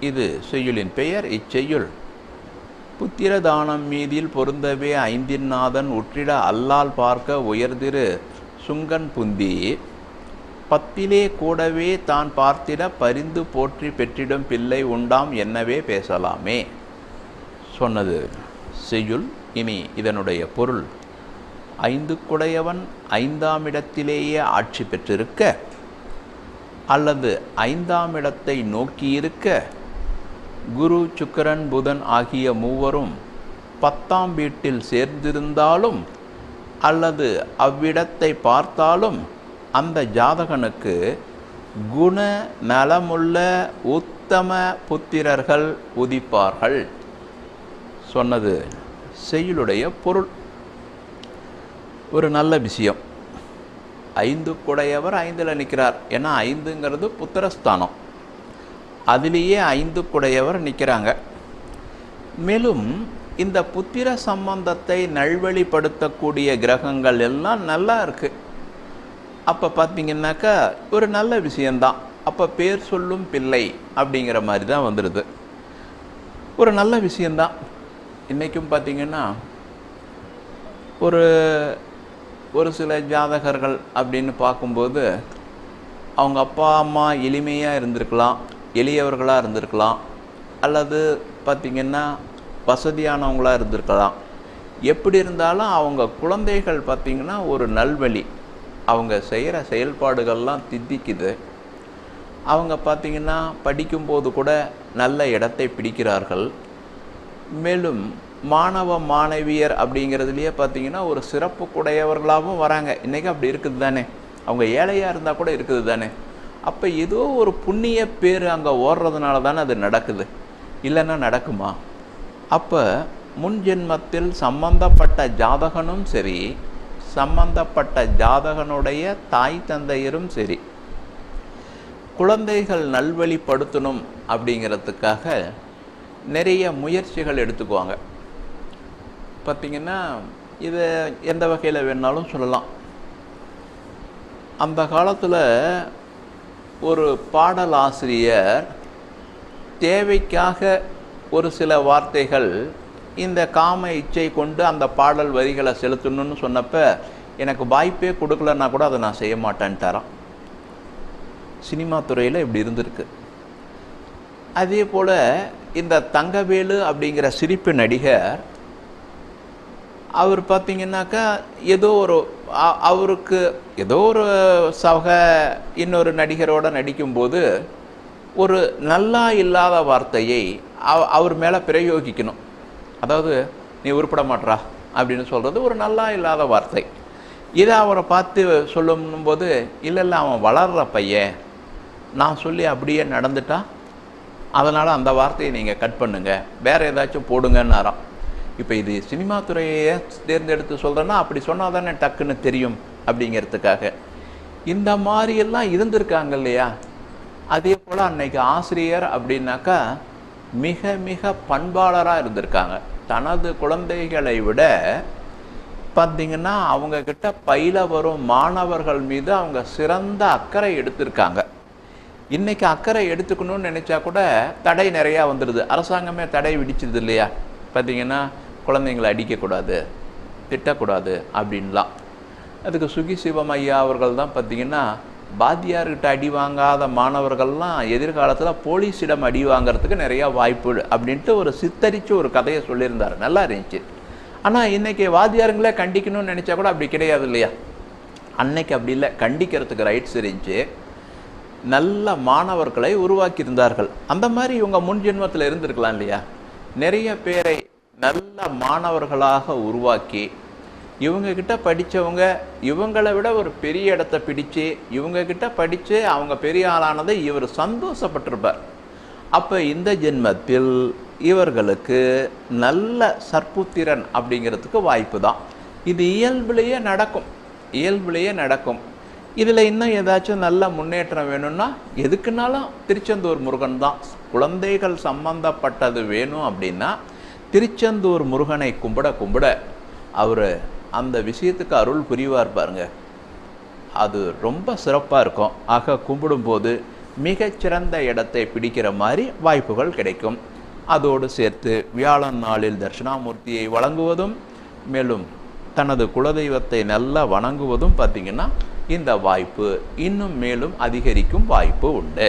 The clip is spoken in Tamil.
இது செய்யுளின் பெயர் இச்செய்யுள். புத்திரதானம் மீதில் பொருந்தவே ஐந்தின் நாதன் உற்றிட அல்லால் பார்க்க உயர்திரு சுங்கன் புந்தி. பத்திலே கூடவே தான் பார்த்திட பரிந்து போற்றி பெற்றிடும் பிள்ளை உண்டாம் என்னவே பேசலாமே. சொன்னது செய்யுள். இனி இதனுடைய பொருள். ஐந்து குடையவன் ஐந்தாம் இடத்திலேயே ஆட்சி பெற்றிருக்க அல்லது ஐந்தாம் இடத்தை நோக்கியிருக்க குரு சுக்கரன் புதன் ஆகிய மூவரும் பத்தாம் வீட்டில் சேர்ந்திருந்தாலும் அல்லது அவ்விடத்தை பார்த்தாலும் அந்த ஜாதகனுக்கு குண நலமுள்ள உத்தம புத்திரர்கள் உதிப்பார்கள். சொன்னது செய்யுளுடைய பொருள். ஒரு நல்ல விஷயம். ஐந்து குடையவர் ஐந்தில் நிற்கிறார். ஏன்னா ஐந்துங்கிறது புத்திரஸ்தானம். அதிலேயே ஐந்து குடையவர் நிற்கிறாங்க. மேலும் இந்த புத்திர சம்பந்தத்தை நல்வழிப்படுத்தக்கூடிய கிரகங்கள் எல்லாம் நல்லா இருக்கு. அப்போ பார்த்தீங்கன்னாக்கா ஒரு நல்ல விஷயந்தான் அப்போ பேர் சொல்லும் பிள்ளை அப்படிங்கிற மாதிரி தான் வந்துடுது ஒரு நல்ல விஷயந்தான் இன்றைக்கும் பார்த்தீங்கன்னா ஒரு ஒரு சில ஜாதகர்கள் அப்படின்னு பார்க்கும்போது அவங்க அப்பா அம்மா எளிமையாக இருந்திருக்கலாம். எளியவர்களாக இருந்திருக்கலாம். அல்லது பார்த்திங்கன்னா வசதியானவங்களாக இருந்திருக்கலாம். எப்படி இருந்தாலும் அவங்க குழந்தைகள் பார்த்திங்கன்னா ஒரு நல்வழி. அவங்க செய்கிற செயல்பாடுகள்லாம் தித்திக்குது. அவங்க பார்த்திங்கன்னா படிக்கும்போது கூட நல்ல இடத்தை பிடிக்கிறார்கள். மேலும் மாணவ மாணவியர் அப்படிங்கிறதுலையே பார்த்தீங்கன்னா ஒரு சிறப்பு குடையவர்களாகவும் வராங்க. இன்றைக்கி அப்படி இருக்குது தானே அவங்க ஏழையாக இருந்தால் கூட இருக்குது தானே அப்போ ஏதோ ஒரு புண்ணிய பேர் அங்கே ஓடுறதுனால தானே அது நடக்குது. இல்லைன்னா நடக்குமா? அப்போ முன் ஜென்மத்தில் சம்பந்தப்பட்ட ஜாதகனும் சரி சம்பந்தப்பட்ட ஜாதகனுடைய தாய் தந்தையரும் சரி குழந்தைகள் நல்வழிப்படுத்தணும் அப்படிங்கிறதுக்காக நிறைய முயற்சிகள் எடுத்துக்குவாங்க. பார்த்திங்கன்னா இதை எந்த வகையில் வேணாலும் சொல்லலாம். அந்த காலத்தில் ஒரு பாடல் ஆசிரியர் தேவைக்காக ஒரு சில வார்த்தைகள் இந்த காம இச்சை கொண்டு அந்த பாடல் வரிகளை செலுத்தணும்னு சொன்னப்போ எனக்கு வாய்ப்பே கொடுக்கலன்னா கூட அதை நான் செய்ய மாட்டேன்ட்டாரான் சினிமா துறையில் இப்படி இருந்திருக்கு. அதே போல் இந்த தங்கவேலு அப்படிங்கிற சிரிப்பு நடிகர் அவர் பார்த்தீங்கன்னாக்கா ஏதோ ஒரு அவருக்கு ஏதோ ஒரு சக இன்னொரு நடிகரோட நடிக்கும்போது ஒரு நல்லா இல்லாத வார்த்தையை அவர் மேலே பிரயோகிக்கணும். அதாவது நீ உருப்பட மாட்டா அப்படின்னு சொல்கிறது ஒரு நல்லா இல்லாத வார்த்தை. இதை அவரை பார்த்து சொல்லும்போது இல்லை இல்லை அவன் வளர்கிற பையன். நான் சொல்லி அப்படியே நடந்துட்டான் அதனால் அந்த வார்த்தையை நீங்கள் கட் பண்ணுங்கள் வேறு ஏதாச்சும் போடுங்கன்னாராம். இப்போ இது சினிமா துறையை தேர்ந்தெடுத்து சொல்கிறேன்னா அப்படி சொன்னால் தானே டக்குன்னு தெரியும் அப்படிங்கிறதுக்காக. இந்த மாதிரியெல்லாம் இருந்திருக்காங்க இல்லையா? அதே போல் அன்னைக்கு ஆசிரியர் அப்படின்னாக்கா மிக மிக பண்பாளராக இருந்திருக்காங்க. தனது குழந்தைகளை விட பார்த்திங்கன்னா அவங்கக்கிட்ட பயில வரும் மாணவர்கள் மீது அவங்க சிறந்த அக்கறை எடுத்திருக்காங்க. இன்றைக்கி அக்கறை எடுத்துக்கணும்னு நினச்சா கூட தடை நிறையா வந்துடுது அரசாங்கமே தடை விடிச்சிது இல்லையா? பார்த்திங்கன்னா குழந்தைங்களை அடிக்கக்கூடாது திட்டக்கூடாது அப்படின்லாம் அதுக்கு சுகி சிவம் ஐயா அவர்கள் தான் பார்த்திங்கன்னா பாத்தியார்கிட்ட அடி வாங்காத மாணவர்கள்லாம் எதிர்காலத்தில் போலீஸிடம் அடி வாங்கிறதுக்கு நிறையா வாய்ப்பு அப்படின்ட்டு ஒரு சித்தரித்து ஒரு கதையை சொல்லியிருந்தார். நல்லா இருந்துச்சு. ஆனால் இன்றைக்கி வாத்தியாருங்களே கண்டிக்கணும்னு நினச்சா கூட அப்படி கிடையாது இல்லையா? அன்னைக்கு அப்படி இல்லை. கண்டிக்கிறதுக்கு ரைட்ஸ் இருந்துச்சு. நல்ல மாணவர்களை உருவாக்கியிருந்தார்கள். அந்த மாதிரி இவங்க முன் ஜென்மத்தில் இருந்திருக்கலாம் இல்லையா? நிறைய பேரை நல்ல மாணவர்களாக உருவாக்கி இவங்கக்கிட்ட படித்தவங்க இவங்களை விட ஒரு பெரிய இடத்த பிடிச்சு இவங்கக்கிட்ட படித்து அவங்க பெரிய ஆளானதை இவர் சந்தோஷப்பட்டிருப்பார். அப்போ இந்த ஜென்மத்தில் இவர்களுக்கு நல்ல சற்புத்திரன் அப்படிங்கிறதுக்கு வாய்ப்பு தான். இது இயல்புலேயே நடக்கும். இயல்புலேயே நடக்கும். இதில் இன்னும் ஏதாச்சும் நல்ல முன்னேற்றம் வேணும்னா எதுக்குனாலும் திருச்செந்தூர் முருகன் தான். குழந்தைகள் சம்பந்தப்பட்டது வேணும் அப்படின்னா திருச்செந்தூர் முருகனை கும்பிட கும்பிட அவர் அந்த விஷயத்துக்கு அருள் புரிவார் பாருங்க. அது ரொம்ப சிறப்பாக இருக்கும். ஆக கும்பிடும்போது மிகச்சிறந்த இடத்தை பிடிக்கிற மாதிரி வாய்ப்புகள் கிடைக்கும். அதோடு சேர்த்து வியாழன் நாளில் தட்சிணாமூர்த்தியை வழங்குவதும் மேலும் தனது குலதெய்வத்தை நல்லா வணங்குவதும் பார்த்திங்கன்னா இந்த வாய்ப்பு இன்னும் மேலும் அதிகரிக்கும் வாய்ப்பு உண்டு.